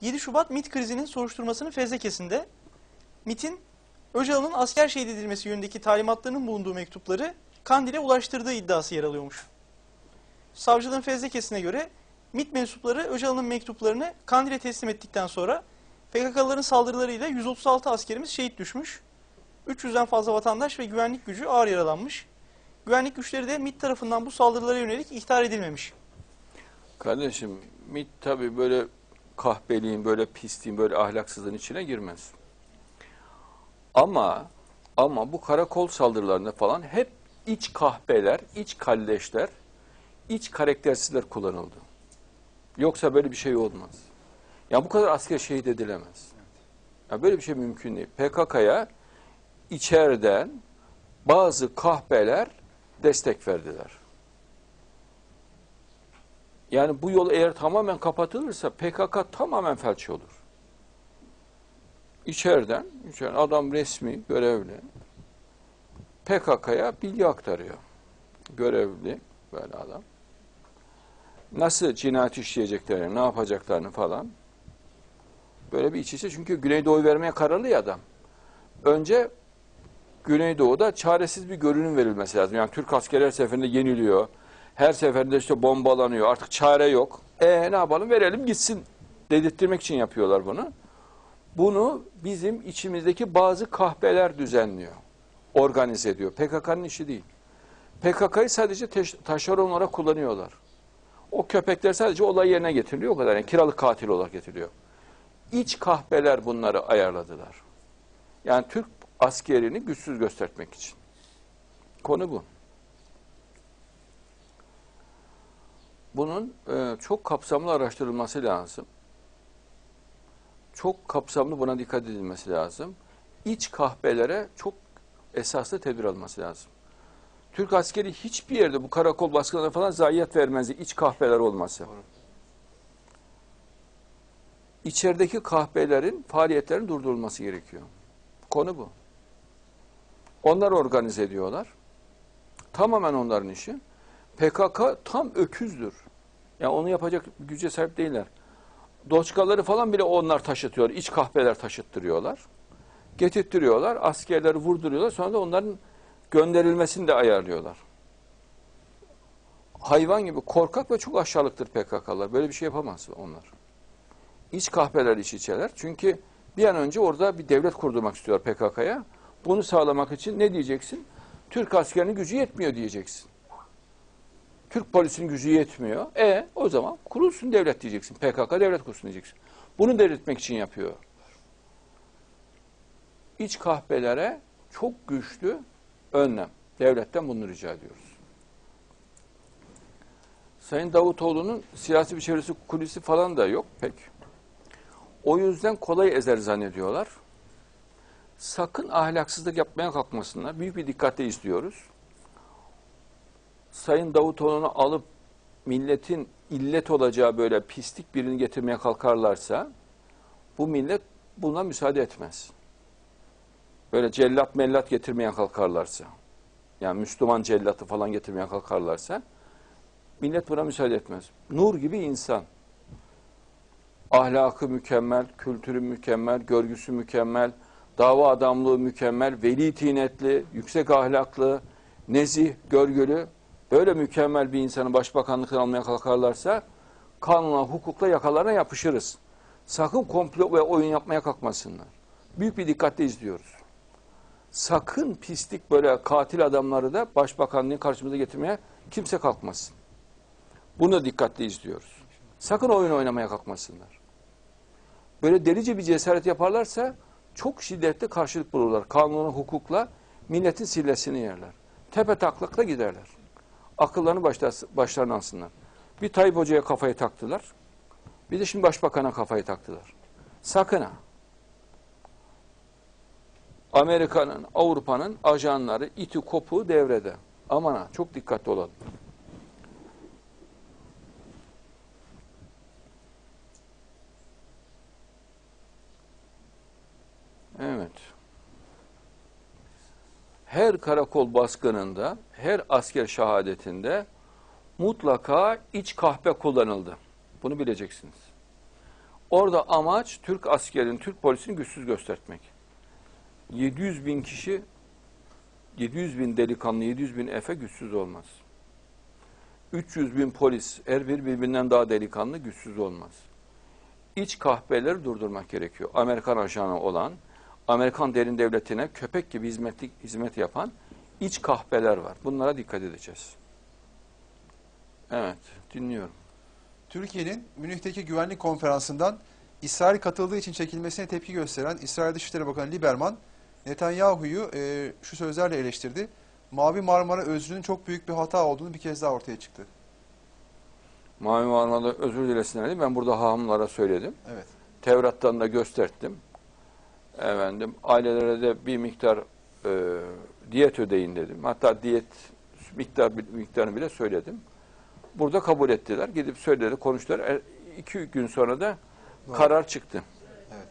7 Şubat MIT krizinin soruşturmasının fezlekesinde MIT'in Öcalan'ın asker şehit edilmesi yönündeki talimatlarının bulunduğu mektupları Kandil'e ulaştırdığı iddiası yer alıyormuş. Savcılığın fezlekesine göre MIT mensupları Öcalan'ın mektuplarını Kandil'e teslim ettikten sonra PKK'ların saldırılarıyla 136 askerimiz şehit düşmüş. 300'den fazla vatandaş ve güvenlik gücü ağır yaralanmış. Güvenlik güçleri de MIT tarafından bu saldırılara yönelik ihtar edilmemiş. Kardeşim MİT tabii böyle kahpeliğin, böyle pisliğin, böyle ahlaksızlığın içine girmez. Ama ama bu karakol saldırılarında falan hep iç kahpeler, iç kalleşler, iç karaktersizler kullanıldı. Yoksa böyle bir şey olmaz. Ya bu kadar asker şehit edilemez. Ya böyle bir şey mümkün değil. PKK'ya içeriden bazı kahpeler destek verdiler. Yani bu yol eğer tamamen kapatılırsa PKK tamamen felç olur. İçeriden, içeriden adam resmi, görevli PKK'ya bilgi aktarıyor. Görevli böyle adam. Nasıl cinayet işleyeceklerini, ne yapacaklarını falan. Böyle bir iç içe. Çünkü Güneydoğu vermeye kararlı ya adam. Önce Güneydoğu'da çaresiz bir görünüm verilmesi lazım. Yani Türk askeri her seferinde yeniliyor. Her seferinde işte bombalanıyor. Artık çare yok. E ne yapalım verelim gitsin dedirttirmek için yapıyorlar bunu. Bunu bizim içimizdeki bazı kahpeler düzenliyor. Organize ediyor. PKK'nın işi değil. PKK'yı sadece taşeron olarak kullanıyorlar. O köpekler sadece olay yerine getiriliyor o kadar. Yani kiralık katil olarak getiriliyor. İç kahpeler bunları ayarladılar. Yani Türk askerini güçsüz göstermek için. Konu bu. Bunun e, çok kapsamlı araştırılması lazım. Çok kapsamlı buna dikkat edilmesi lazım. İç kahpelere çok esaslı tedbir alması lazım. Türk askeri hiçbir yerde bu karakol baskılarına falan zayiat vermezdi. iç kahpeler olması. İçerideki kahpelerin faaliyetlerinin durdurulması gerekiyor. Konu bu. Onlar organize ediyorlar. Tamamen onların işi. PKK tam öküzdür. Yani onu yapacak güce sahip değiller. Doçkaları falan bile onlar taşıtıyor. İç kahpeler taşıttırıyorlar. Getirttiriyorlar. Askerleri vurduruyorlar. Sonra da onların gönderilmesini de ayarlıyorlar. Hayvan gibi korkak ve çok aşağılıktır PKK'lar. Böyle bir şey yapamaz onlar. İç kahpeler iç içeler. Çünkü bir an önce orada bir devlet kurdurmak istiyor PKK'ya. Bunu sağlamak için ne diyeceksin? Türk askerinin gücü yetmiyor diyeceksin. Türk polisinin gücü yetmiyor. E o zaman kurulsun devlet diyeceksin. PKK devlet kursun diyeceksin. Bunu devretmek için yapıyor. İç kahpelere çok güçlü önlem. Devletten bunu rica ediyoruz. Sayın Davutoğlu'nun siyasi bir çevresi kulisi falan da yok pek. O yüzden kolay ezer zannediyorlar. Sakın ahlaksızlık yapmaya kalkmasınlar. Büyük bir dikkatle istiyoruz. Sayın Davutoğlu'nu alıp milletin illet olacağı böyle pislik birini getirmeye kalkarlarsa bu millet buna müsaade etmez. Böyle cellat mellat getirmeye kalkarlarsa yani Müslüman cellatı falan getirmeye kalkarlarsa millet buna müsaade etmez. Nur gibi insan. Ahlakı mükemmel, kültürü mükemmel, görgüsü mükemmel, dava adamlığı mükemmel, veli tinetli, yüksek ahlaklı, nezih, görgülü, böyle mükemmel bir insanı başbakanlıktan almaya kalkarlarsa kanuna, hukukla yakalarına yapışırız. Sakın komplo ve oyun yapmaya kalkmasınlar. Büyük bir dikkatle izliyoruz. Sakın pislik böyle katil adamları da başbakanlığı karşımıza getirmeye kimse kalkmasın. Bunu da dikkatli izliyoruz. Sakın oyun oynamaya kalkmasınlar. Böyle delice bir cesaret yaparlarsa çok şiddetli karşılık bulurlar. Kanuna, hukukla milletin sillesini yerler. Tepe taklakla giderler. Akıllarını başlar, başlarına alsınlar. Bir Tayyip Hoca'ya kafayı taktılar. Bir de şimdi Başbakan'a kafayı taktılar. Sakın ha. Amerika'nın, Avrupa'nın ajanları iti kopu devrede. Aman ha çok dikkatli olalım. Evet. Her karakol baskınında, her asker şehadetinde mutlaka iç kahpe kullanıldı. Bunu bileceksiniz. Orada amaç Türk askerin, Türk polisini güçsüz göstermek. 700 bin kişi, 700 bin delikanlı, 700 bin efe güçsüz olmaz. 300 bin polis, her bir birbirinden daha delikanlı güçsüz olmaz. İç kahpeleri durdurmak gerekiyor. Amerikan ajanı olan, Amerikan derin devletine köpek gibi hizmetlik, hizmet yapan iç kahpeler var. Bunlara dikkat edeceğiz. Evet, dinliyorum. Türkiye'nin Münih'teki güvenlik konferansından İsrail katıldığı için çekilmesine tepki gösteren İsrail Dışişleri Bakanı Lieberman, Netanyahu'yu e, şu sözlerle eleştirdi. Mavi Marmara özrünün çok büyük bir hata olduğunu bir kez daha ortaya çıktı. Mavi Marmara'da özür dilesinler diye ben burada hahamlara söyledim. Evet. Tevrat'tan da gösterdim. Efendim, ailelere de bir miktar e, diyet ödeyin dedim. Hatta diyet miktar miktarını bile söyledim. Burada kabul ettiler. Gidip söyledi, konuştular. E, iki gün sonra da karar çıktı. Evet.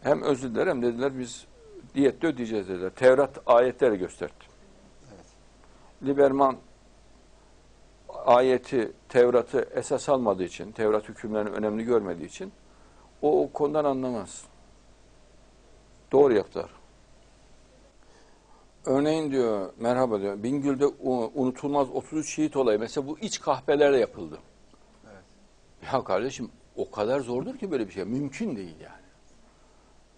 Hem özür diler hem dediler biz diyette ödeyeceğiz dediler. Tevrat ayetleri gösterdi. Evet. Liberman ayeti, Tevrat'ı esas almadığı için, Tevrat hükümlerini önemli görmediği için o, o konudan anlamaz. Doğru yaptılar. Örneğin diyor, merhaba diyor, Bingöl'de unutulmaz 33 şehit olayı. Mesela bu iç kahpelerle yapıldı. Evet. Ya kardeşim o kadar zordur ki böyle bir şey. Mümkün değil yani.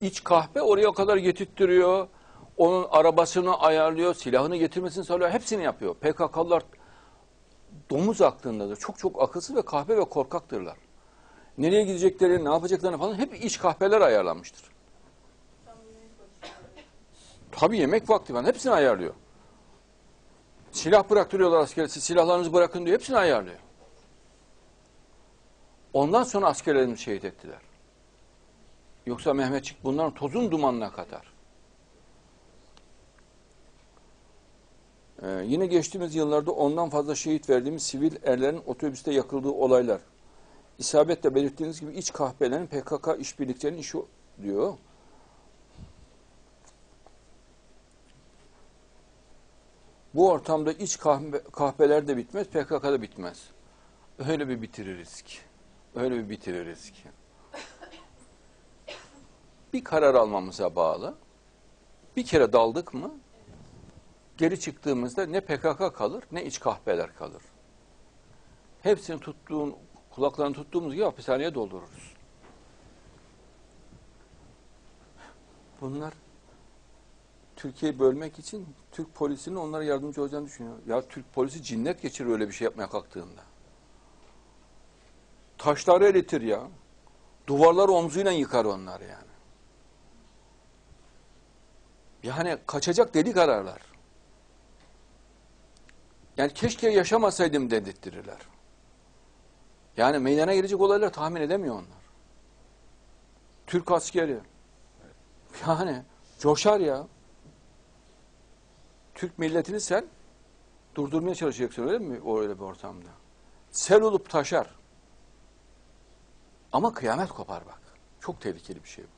İç kahpe oraya kadar getirttiriyor. Onun arabasını ayarlıyor, silahını getirmesini sağlıyor. Hepsini yapıyor. PKK'lılar domuz aklındadır. Çok çok akılsız ve kahpe ve korkaktırlar. Nereye gidecekleri, ne yapacaklarını falan hep iç kahpeler ayarlanmıştır. Tabii yemek vakti falan hepsini ayarlıyor. Silah bıraktırıyorlar askere. Siz silahlarınızı bırakın diyor. Hepsini ayarlıyor. Ondan sonra askerlerimizi şehit ettiler. Yoksa Mehmetçik bunların tozun dumanına katar. Ee, yine geçtiğimiz yıllarda ondan fazla şehit verdiğimiz sivil erlerin otobüste yakıldığı olaylar. İsabetle belirttiğiniz gibi iç kahpelerin PKK işbirlikçilerinin işi diyor. Bu ortamda iç kahpe, kahpeler de bitmez, PKK da bitmez. Öyle bir bitiririz ki. Öyle bir bitiririz ki. Bir karar almamıza bağlı. Bir kere daldık mı geri çıktığımızda ne PKK kalır ne iç kahpeler kalır. Hepsini tuttuğun, kulaklarını tuttuğumuz gibi hapishaneye doldururuz. Bunlar Türkiye'yi bölmek için Türk polisinin onlara yardımcı olacağını düşünüyor. Ya Türk polisi cinnet geçirir öyle bir şey yapmaya kalktığında. Taşları eritir ya. Duvarları omzuyla yıkar onlar yani. Yani kaçacak delik ararlar. Yani keşke yaşamasaydım dedirttirirler. Yani meydana gelecek olaylar tahmin edemiyor onlar. Türk askeri. Yani coşar ya. Türk milletini sen durdurmaya çalışacaksın öyle mi? O öyle bir ortamda. Sel olup taşar. Ama kıyamet kopar bak. Çok tehlikeli bir şey bu.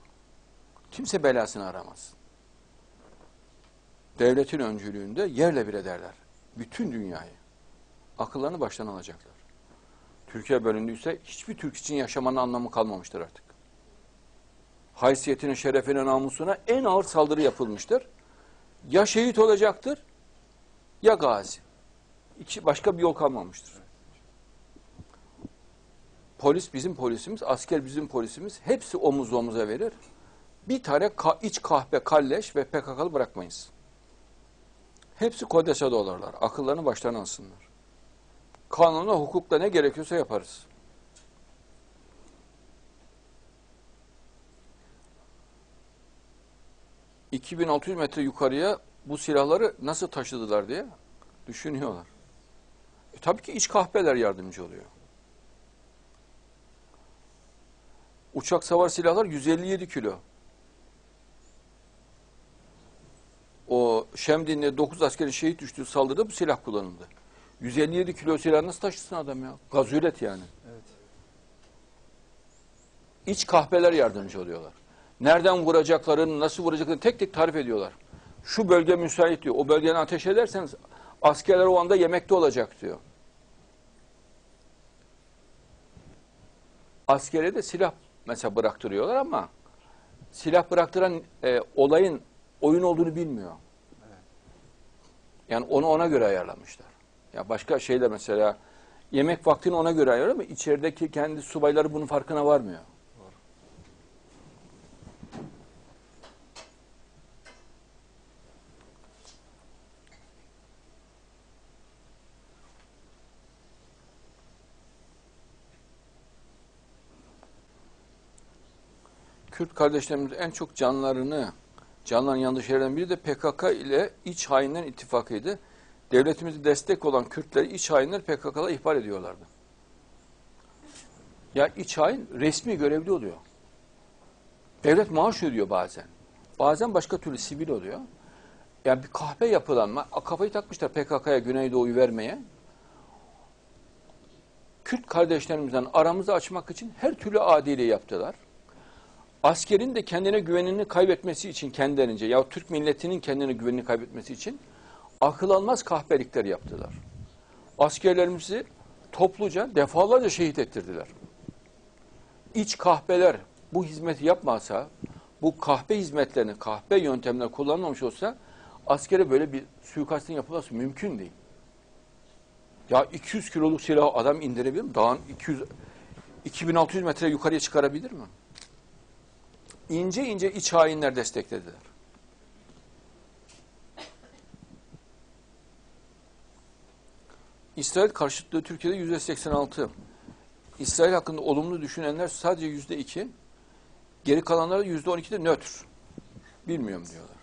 Kimse belasını aramaz. Devletin öncülüğünde yerle bir ederler. Bütün dünyayı. Akıllarını baştan alacaklar. Türkiye bölündüyse hiçbir Türk için yaşamanın anlamı kalmamıştır artık. Haysiyetine, şerefine, namusuna en ağır saldırı yapılmıştır. Ya şehit olacaktır ya gazi. İki, başka bir yol kalmamıştır. Polis bizim polisimiz, asker bizim polisimiz. Hepsi omuz omuza verir. Bir tane ka- iç kahpe, kalleş ve PKK'lı bırakmayız. Hepsi kodese dolarlar. Akıllarını baştan alsınlar. Kanunla, hukukla ne gerekiyorsa yaparız. ...2600 metre yukarıya bu silahları nasıl taşıdılar diye düşünüyorlar. E, tabii ki iç kahpeler yardımcı oluyor. Uçak savar silahlar 157 kilo. O Şemdin'de 9 askerin şehit düştüğü saldırıda bu silah kullanıldı. 157 kilo silah nasıl taşısın adam ya? Gazület yani. Evet. İç kahpeler yardımcı oluyorlar. Nereden vuracaklarını, nasıl vuracaklarını tek tek tarif ediyorlar. Şu bölge müsait diyor. O bölgeden ateş ederseniz askerler o anda yemekte olacak diyor. Askere de silah mesela bıraktırıyorlar ama silah bıraktıran e, olayın oyun olduğunu bilmiyor. Yani onu ona göre ayarlamışlar. Ya başka şeyler mesela yemek vaktini ona göre ayarlıyor ama içerideki kendi subayları bunun farkına varmıyor. Kürt kardeşlerimizin en çok canlarını, canların yandığı şeylerden biri de PKK ile iç hainlerin ittifakıydı. Devletimize destek olan Kürtleri iç hainler PKK'la ihbar ediyorlardı. Ya iç hain resmi görevli oluyor. Devlet maaş ödüyor bazen. Bazen başka türlü sivil oluyor. Yani bir kahpe yapılanma, kafayı takmışlar PKK'ya Güneydoğu'yu vermeye. Kürt kardeşlerimizden aramızı açmak için her türlü adiliği yaptılar. Askerin de kendine güvenini kaybetmesi için kendilerince ya Türk milletinin kendine güvenini kaybetmesi için akıl almaz kahpelikler yaptılar. Askerlerimizi topluca defalarca şehit ettirdiler. İç kahpeler bu hizmeti yapmasa, bu kahpe hizmetlerini, kahpe yöntemler kullanmamış olsa askere böyle bir suikastin yapılması mümkün değil. Ya 200 kiloluk silahı adam indirebilir mi? Dağın 200 2600 metre yukarıya çıkarabilir mi? İnce ince iç hainler desteklediler. İsrail karşıtlığı Türkiye'de yüzde 86. İsrail hakkında olumlu düşünenler sadece yüzde 2. Geri kalanlar yüzde 12'de nötr. Bilmiyorum diyorlar.